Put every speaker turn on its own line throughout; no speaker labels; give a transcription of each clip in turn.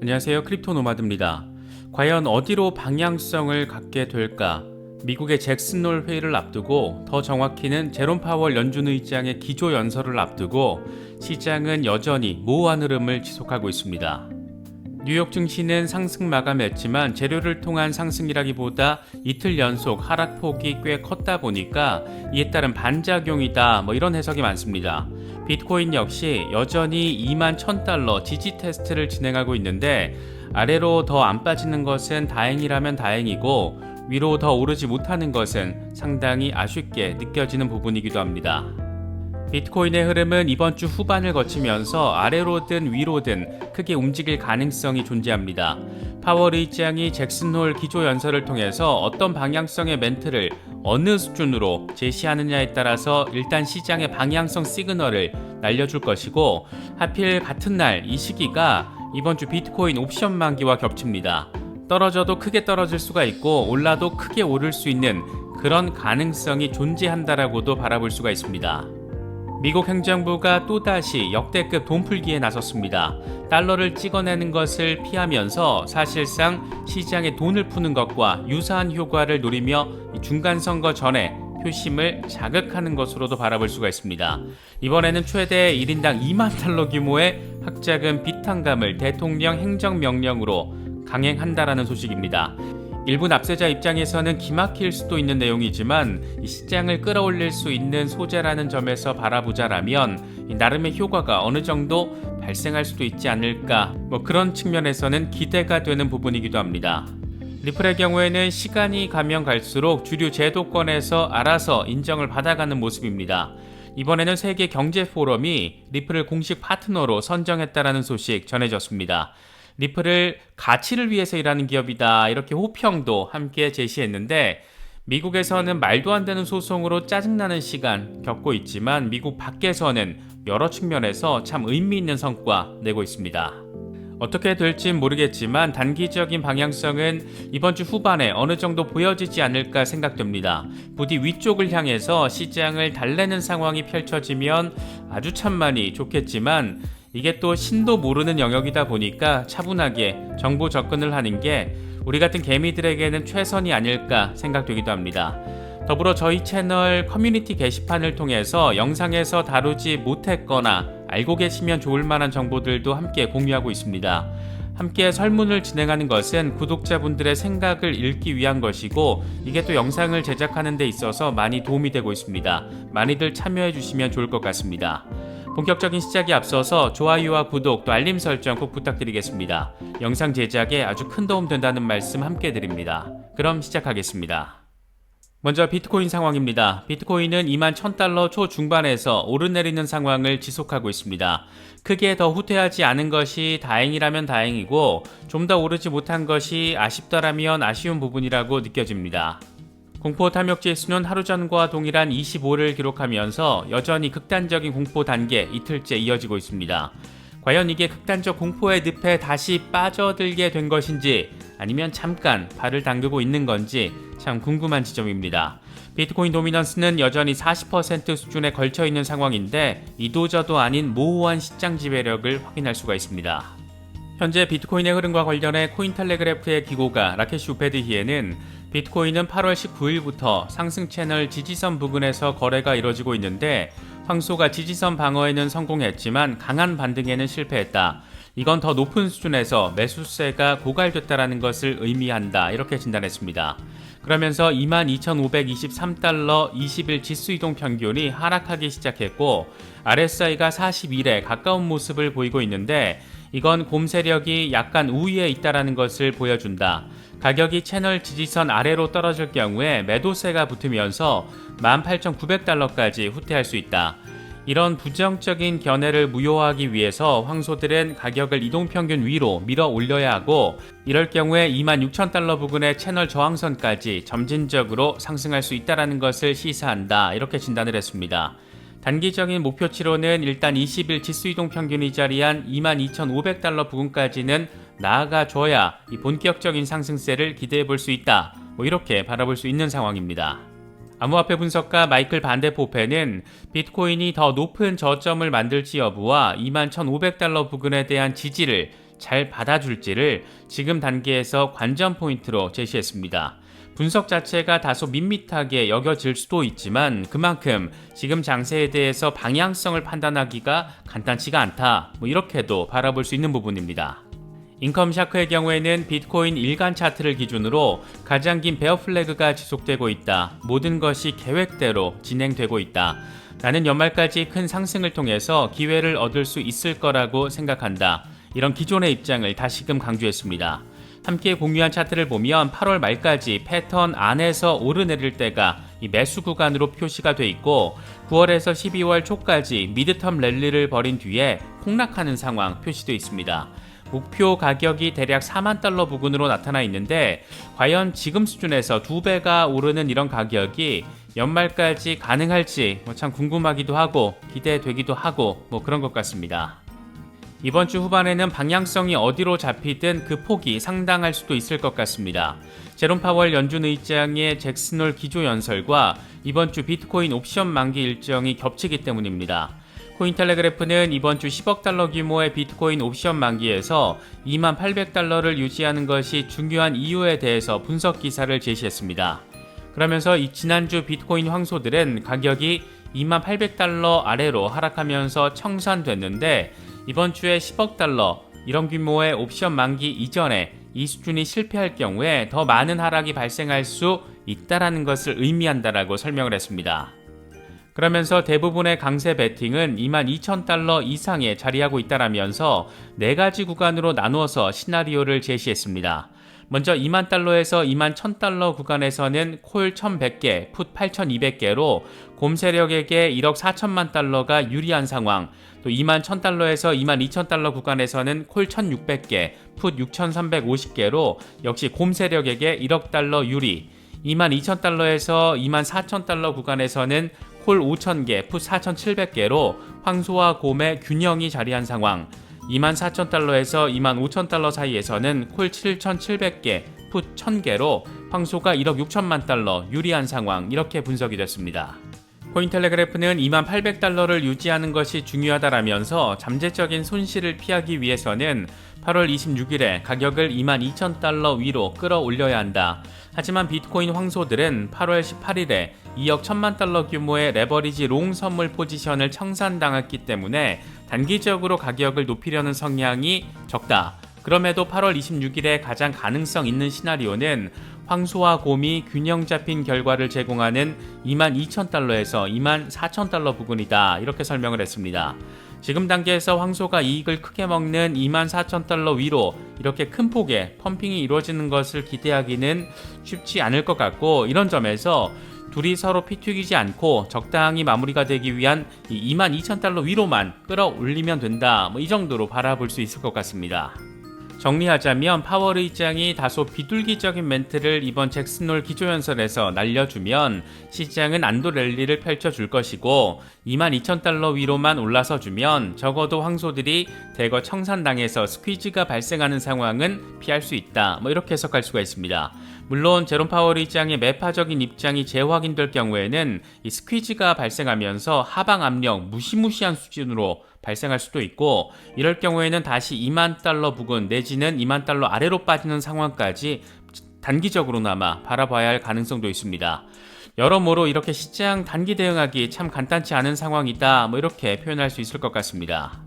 안녕하세요. 크립토 노마드입니다. 과연 어디로 방향성을 갖게 될까? 미국의 잭슨홀 회의를 앞두고 더 정확히는 제롬 파월 연준 의장의 기조 연설을 앞두고 시장은 여전히 모호한 흐름을 지속하고 있습니다. 뉴욕 증시는 상승 마감했지만 재료를 통한 상승이라기보다 이틀 연속 하락폭이 꽤 컸다 보니까 이에 따른 반작용이다 뭐 이런 해석이 많습니다. 비트코인 역시 여전히 2만 1000달러 지지 테스트를 진행하고 있는데 아래로 더 안 빠지는 것은 다행이라면 다행이고 위로 더 오르지 못하는 것은 상당히 아쉽게 느껴지는 부분이기도 합니다. 비트코인의 흐름은 이번 주 후반을 거치면서 아래로든 위로든 크게 움직일 가능성이 존재합니다. 파월 의장이 잭슨홀 기조 연설을 통해서 어떤 방향성의 멘트를 어느 수준으로 제시하느냐에 따라서 일단 시장의 방향성 시그널을 날려줄 것이고 하필 같은 날 이 시기가 이번 주 비트코인 옵션 만기와 겹칩니다. 떨어져도 크게 떨어질 수가 있고 올라도 크게 오를 수 있는 그런 가능성이 존재한다라고도 바라볼 수가 있습니다. 미국 행정부가 또다시 역대급 돈풀기에 나섰습니다. 달러를 찍어내는 것을 피하면서 사실상 시장에 돈을 푸는 것과 유사한 효과를 노리며 중간 선거 전에 표심을 자극하는 것으로도 바라볼 수가 있습니다. 이번에는 최대 1인당 2만 달러 규모의 학자금 비탄감을 대통령 행정명령으로 강행한다라는 소식입니다. 일부 납세자 입장에서는 기막힐 수도 있는 내용이지만 시장을 끌어올릴 수 있는 소재라는 점에서 바라보자라면 나름의 효과가 어느 정도 발생할 수도 있지 않을까 뭐 그런 측면에서는 기대가 되는 부분이기도 합니다. 리플의 경우에는 시간이 가면 갈수록 주류 제도권에서 알아서 인정을 받아가는 모습입니다. 이번에는 세계 경제 포럼이 리플을 공식 파트너로 선정했다라는 소식 전해졌습니다. 리플을 가치를 위해서 일하는 기업이다. 이렇게 호평도 함께 제시했는데 미국에서는 말도 안 되는 소송으로 짜증나는 시간 겪고 있지만 미국 밖에서는 여러 측면에서 참 의미 있는 성과 내고 있습니다. 어떻게 될진 모르겠지만 단기적인 방향성은 이번 주 후반에 어느 정도 보여지지 않을까 생각됩니다. 부디 위쪽을 향해서 시장을 달래는 상황이 펼쳐지면 아주 참만이 좋겠지만 이게 또 신도 모르는 영역이다 보니까 차분하게 정보 접근을 하는 게 우리 같은 개미들에게는 최선이 아닐까 생각되기도 합니다. 더불어 저희 채널 커뮤니티 게시판을 통해서 영상에서 다루지 못했거나 알고 계시면 좋을 만한 정보들도 함께 공유하고 있습니다. 함께 설문을 진행하는 것은 구독자분들의 생각을 읽기 위한 것이고 이게 또 영상을 제작하는 데 있어서 많이 도움이 되고 있습니다. 많이들 참여해 주시면 좋을 것 같습니다. 본격적인 시작에 앞서서 좋아요와 구독 또 알림 설정 꼭 부탁드리겠습니다. 영상 제작에 아주 큰 도움 된다는 말씀 함께 드립니다. 그럼 시작하겠습니다. 먼저 비트코인 상황입니다. 비트코인은 2만 1000달러 초중반에서 오르내리는 상황을 지속하고 있습니다. 크게 더 후퇴하지 않은 것이 다행이라면 다행이고 좀 더 오르지 못한 것이 아쉽다라면 아쉬운 부분이라고 느껴집니다. 공포 탐욕 지수는 하루 전과 동일한 25를 기록하면서 여전히 극단적인 공포 단계 이틀째 이어지고 있습니다. 과연 이게 극단적 공포의 늪에 다시 빠져들게 된 것인지 아니면 잠깐 발을 담그고 있는 건지 참 궁금한 지점입니다. 비트코인 도미넌스는 여전히 40% 수준에 걸쳐 있는 상황인데 이도저도 아닌 모호한 시장 지배력을 확인할 수가 있습니다. 현재 비트코인의 흐름과 관련해 코인텔레그래프의 기고가 라켓 우페드히에는 비트코인은 8월 19일부터 상승 채널 지지선 부근에서 거래가 이뤄지고 있는데 황소가 지지선 방어에는 성공했지만 강한 반등에는 실패했다. 이건 더 높은 수준에서 매수세가 고갈됐다라는 것을 의미한다. 이렇게 진단했습니다. 그러면서 22,523달러 20일 지수 이동 평균이 하락하기 시작했고 RSI가 41에 가까운 모습을 보이고 있는데 이건 곰 세력이 약간 우위에 있다라는 것을 보여준다. 가격이 채널 지지선 아래로 떨어질 경우에 매도세가 붙으면서 18,900달러까지 후퇴할 수 있다. 이런 부정적인 견해를 무효화하기 위해서 황소들은 가격을 이동평균 위로 밀어 올려야 하고 이럴 경우에 26,000달러 부근의 채널 저항선까지 점진적으로 상승할 수 있다는 것을 시사한다. 이렇게 진단을 했습니다. 단기적인 목표치로는 일단 20일 지수이동 평균이 자리한 22,500달러 부근까지는 나아가줘야 이 본격적인 상승세를 기대해 볼 수 있다. 뭐 이렇게 바라볼 수 있는 상황입니다. 암호화폐 분석가 마이클 반데포페는 비트코인이 더 높은 저점을 만들지 여부와 21,500달러 부근에 대한 지지를 잘 받아줄지를 지금 단계에서 관전 포인트로 제시했습니다. 분석 자체가 다소 밋밋하게 여겨질 수도 있지만 그만큼 지금 장세에 대해서 방향성을 판단하기가 간단치가 않다. 뭐 이렇게도 바라볼 수 있는 부분입니다. 인컴 샤크의 경우에는 비트코인 일간 차트를 기준으로 가장 긴 베어 플래그가 지속되고 있다. 모든 것이 계획대로 진행되고 있다. 나는 연말까지 큰 상승을 통해서 기회를 얻을 수 있을 거라고 생각한다. 이런 기존의 입장을 다시금 강조했습니다. 함께 공유한 차트를 보면 8월 말까지 패턴 안에서 오르내릴 때가 이 매수 구간으로 표시가 돼 있고 9월에서 12월 초까지 미드텀 랠리를 벌인 뒤에 폭락하는 상황 표시되어 있습니다. 목표 가격이 대략 4만 달러 부근으로 나타나 있는데 과연 지금 수준에서 두 배가 오르는 이런 가격이 연말까지 가능할지 뭐참 궁금하기도 하고 기대되기도 하고 뭐 그런 것 같습니다. 이번 주 후반에는 방향성이 어디로 잡히든 그 폭이 상당할 수도 있을 것 같습니다. 제롬 파월 연준 의장의 잭슨홀 기조 연설과 이번 주 비트코인 옵션 만기 일정이 겹치기 때문입니다. 코인텔레그래프는 이번 주 10억 달러 규모의 비트코인 옵션 만기에서 2만 800달러를 유지하는 것이 중요한 이유에 대해서 분석 기사를 제시했습니다. 그러면서 이 지난주 비트코인 황소들은 가격이 2만 800달러 아래로 하락하면서 청산됐는데 이번 주에 10억 달러 이런 규모의 옵션 만기 이전에 이 수준이 실패할 경우에 더 많은 하락이 발생할 수 있다라는 것을 의미한다라고 설명을 했습니다. 그러면서 대부분의 강세 베팅은 22,000달러 이상에 자리하고 있다라면서 네 가지 구간으로 나누어서 시나리오를 제시했습니다. 먼저 2만 달러에서 2만 1000달러 구간에서는 콜 1100개, 풋 8200개로 곰 세력에게 1억 4천만 달러가 유리한 상황, 또 2만 1000달러에서 2만 2000달러 구간에서는 콜 1600개, 풋 6350개로 역시 곰 세력에게 1억 달러 유리, 2만 2000달러에서 2만 4000달러 구간에서는 콜 5000개, 풋 4700개로 황소와 곰의 균형이 자리한 상황, 24,000달러에서 25,000달러 사이에서는 콜 7,700개, 풋 1,000개로 황소가 1억 6천만 달러 유리한 상황 이렇게 분석이 됐습니다. 코인텔레그래프는 2만 800달러를 유지하는 것이 중요하다라면서 잠재적인 손실을 피하기 위해서는 8월 26일에 가격을 2만 2천 달러 위로 끌어올려야 한다. 하지만 비트코인 황소들은 8월 18일에 2억 1천만 달러 규모의 레버리지 롱 선물 포지션을 청산당했기 때문에 단기적으로 가격을 높이려는 성향이 적다. 그럼에도 8월 26일에 가장 가능성 있는 시나리오는 황소와 곰이 균형 잡힌 결과를 제공하는 2만 2천 달러에서 2만 4천 달러 부근이다. 이렇게 설명을 했습니다. 지금 단계에서 황소가 이익을 크게 먹는 2만 4천 달러 위로 이렇게 큰 폭의 펌핑이 이루어지는 것을 기대하기는 쉽지 않을 것 같고 이런 점에서 둘이 서로 피 튀기지 않고 적당히 마무리가 되기 위한 2만 2천 달러 위로만 끌어올리면 된다. 뭐 이 정도로 바라볼 수 있을 것 같습니다. 정리하자면 파월 의장이 다소 비둘기적인 멘트를 이번 잭슨홀 기조연설에서 날려주면 시장은 안도 랠리를 펼쳐줄 것이고 22,000달러 위로만 올라서 주면 적어도 황소들이 대거 청산당해서 스퀴즈가 발생하는 상황은 피할 수 있다. 뭐 이렇게 해석할 수가 있습니다. 물론 제롬 파월 의 장의 매파적인 입장이 재확인될 경우에는 이 스퀴즈가 발생하면서 하방 압력 무시무시한 수준으로 발생할 수도 있고 이럴 경우에는 다시 2만 달러 부근 내지는 2만 달러 아래로 빠지는 상황까지 단기적으로나마 바라봐야 할 가능성도 있습니다. 여러모로 이렇게 시장 단기 대응하기 참 간단치 않은 상황이다. 뭐 이렇게 표현할 수 있을 것 같습니다.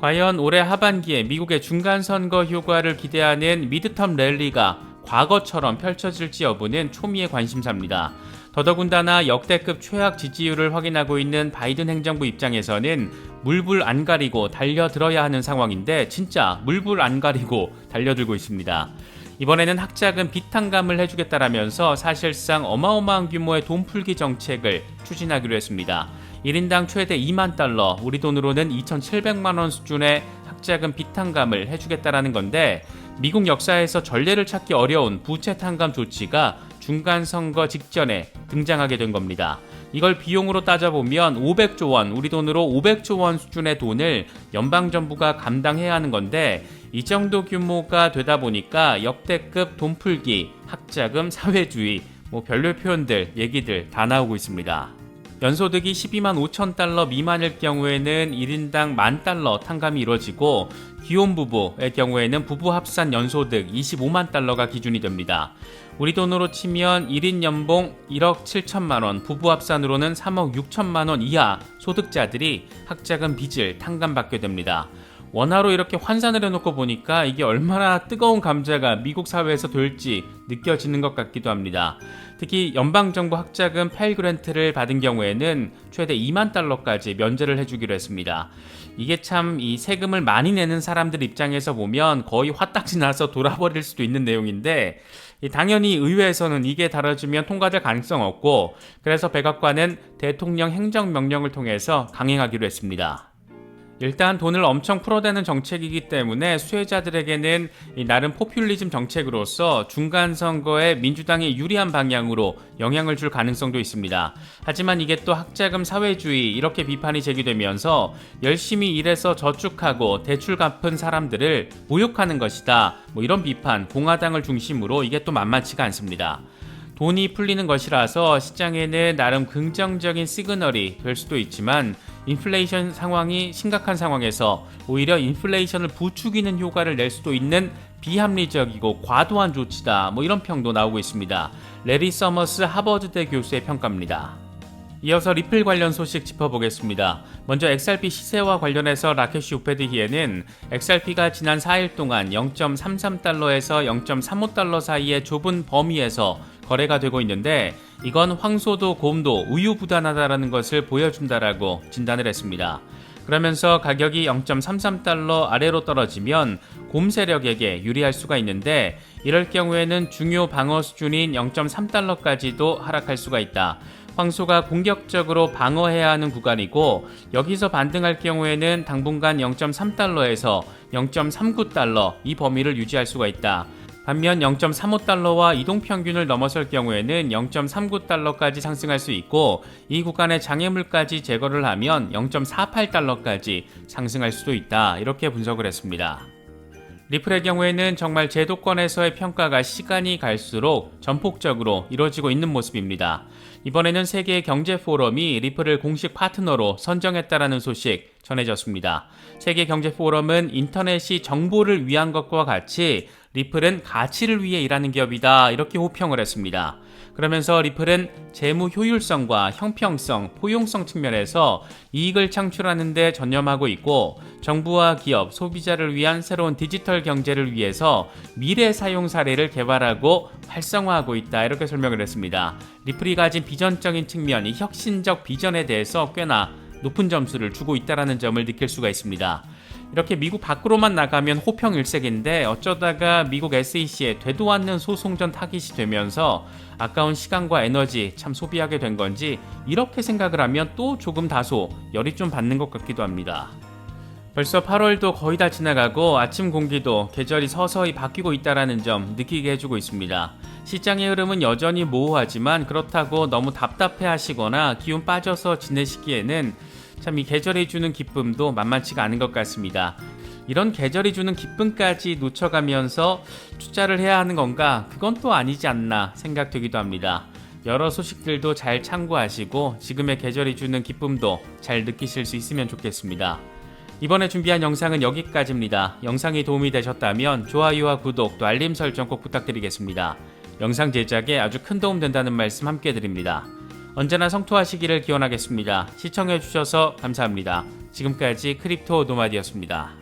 과연 올해 하반기에 미국의 중간 선거 효과를 기대하는 미드텀 랠리가 과거처럼 펼쳐질지 여부는 초미의 관심사입니다. 더더군다나 역대급 최악 지지율을 확인하고 있는 바이든 행정부 입장에서는 물불 안 가리고 달려들어야 하는 상황인데 진짜 물불 안 가리고 달려들고 있습니다. 이번에는 학자금 비탄감을 해주겠다라면서 사실상 어마어마한 규모의 돈 풀기 정책을 추진하기로 했습니다. 1인당 최대 2만 달러, 우리 돈으로는 2,700만 원 수준의 학자금 비탄감을 해주겠다라는 건데 미국 역사에서 전례를 찾기 어려운 부채 탕감 조치가 중간 선거 직전에 등장하게 된 겁니다. 이걸 비용으로 따져보면 500조 원, 우리 돈으로 500조 원 수준의 돈을 연방정부가 감당해야 하는 건데 이 정도 규모가 되다 보니까 역대급 돈풀기, 학자금, 사회주의, 뭐 별별 표현들, 얘기들 다 나오고 있습니다. 연소득이 12만 5천 달러 미만일 경우에는 1인당 만 달러 탕감이 이루어지고 기혼 부부의 경우에는 부부 합산 연소득 25만 달러가 기준이 됩니다. 우리 돈으로 치면 1인 연봉 1억 7천만 원, 부부 합산으로는 3억 6천만 원 이하 소득자들이 학자금 빚을 탕감받게 됩니다. 원화로 이렇게 환산을 해놓고 보니까 이게 얼마나 뜨거운 감자가 미국 사회에서 될지 느껴지는 것 같기도 합니다. 특히 연방정부 학자금 펠 그랜트를 받은 경우에는 최대 2만 달러까지 면제를 해주기로 했습니다. 이게 참 이 세금을 많이 내는 사람들 입장에서 보면 거의 화딱지 나서 돌아버릴 수도 있는 내용인데 당연히 의회에서는 이게 다뤄지면 통과될 가능성 없고 그래서 백악관은 대통령 행정명령을 통해서 강행하기로 했습니다. 일단 돈을 엄청 풀어대는 정책이기 때문에 수혜자들에게는 나름 포퓰리즘 정책으로서 중간 선거에 민주당이 유리한 방향으로 영향을 줄 가능성도 있습니다. 하지만 이게 또 학자금 사회주의 이렇게 비판이 제기되면서 열심히 일해서 저축하고 대출 갚은 사람들을 모욕하는 것이다. 뭐 이런 비판 공화당을 중심으로 이게 또 만만치가 않습니다. 돈이 풀리는 것이라서 시장에는 나름 긍정적인 시그널이 될 수도 있지만 인플레이션 상황이 심각한 상황에서 오히려 인플레이션을 부추기는 효과를 낼 수도 있는 비합리적이고 과도한 조치다. 뭐 이런 평도 나오고 있습니다. 레리 서머스 하버드대 교수의 평가입니다. 이어서 리플 관련 소식 짚어보겠습니다. 먼저 XRP 시세와 관련해서 라케시 우페드히에는 XRP가 지난 4일 동안 0.33달러에서 0.35달러 사이의 좁은 범위에서 거래가 되고 있는데 이건 황소도 곰도 우유부단하다라는 것을 보여준다라고 진단을 했습니다. 그러면서 가격이 0.33달러 아래로 떨어지면 곰 세력에게 유리할 수가 있는데 이럴 경우에는 중요 방어 수준인 0.3달러까지도 하락할 수가 있다. 황소가 공격적으로 방어해야 하는 구간이고 여기서 반등할 경우에는 당분간 0.3달러에서 0.39달러 이 범위를 유지할 수가 있다. 반면 0.35달러와 이동평균을 넘어설 경우에는 0.39달러까지 상승할 수 있고 이 구간의 장애물까지 제거를 하면 0.48달러까지 상승할 수도 있다. 이렇게 분석을 했습니다. 리플의 경우에는 정말 제도권에서의 평가가 시간이 갈수록 전폭적으로 이루어지고 있는 모습입니다. 이번에는 세계 경제 포럼이 리플을 공식 파트너로 선정했다라는 소식 전해졌습니다. 세계 경제 포럼은 인터넷이 정보를 위한 것과 같이 리플은 가치를 위해 일하는 기업이다 이렇게 호평을 했습니다. 그러면서 리플은 재무 효율성과 형평성, 포용성 측면에서 이익을 창출하는 데 전념하고 있고 정부와 기업, 소비자를 위한 새로운 디지털 경제를 위해서 미래 사용 사례를 개발하고 활성화하고 있다 이렇게 설명을 했습니다. 리플이 가진 비전적인 측면, 이 혁신적 비전에 대해서 꽤나 높은 점수를 주고 있다라는 점을 느낄 수가 있습니다. 이렇게 미국 밖으로만 나가면 호평일색인데 어쩌다가 미국 SEC에 되도 않는 소송전 타깃이 되면서 아까운 시간과 에너지 참 소비하게 된 건지 이렇게 생각을 하면 또 조금 다소 열이 좀 받는 것 같기도 합니다. 벌써 8월도 거의 다 지나가고 아침 공기도 계절이 서서히 바뀌고 있다라는 점 느끼게 해주고 있습니다. 시장의 흐름은 여전히 모호하지만 그렇다고 너무 답답해 하시거나 기운 빠져서 지내시기에는 참 이 계절이 주는 기쁨도 만만치가 않은 것 같습니다. 이런 계절이 주는 기쁨까지 놓쳐가면서 투자를 해야 하는 건가? 그건 또 아니지 않나 생각되기도 합니다. 여러 소식들도 잘 참고하시고 지금의 계절이 주는 기쁨도 잘 느끼실 수 있으면 좋겠습니다. 이번에 준비한 영상은 여기까지입니다. 영상이 도움이 되셨다면 좋아요와 구독 또 알림 설정 꼭 부탁드리겠습니다. 영상 제작에 아주 큰 도움 된다는 말씀 함께 드립니다. 언제나 성투하시기를 기원하겠습니다. 시청해주셔서 감사합니다. 지금까지 크립토 노마디였습니다.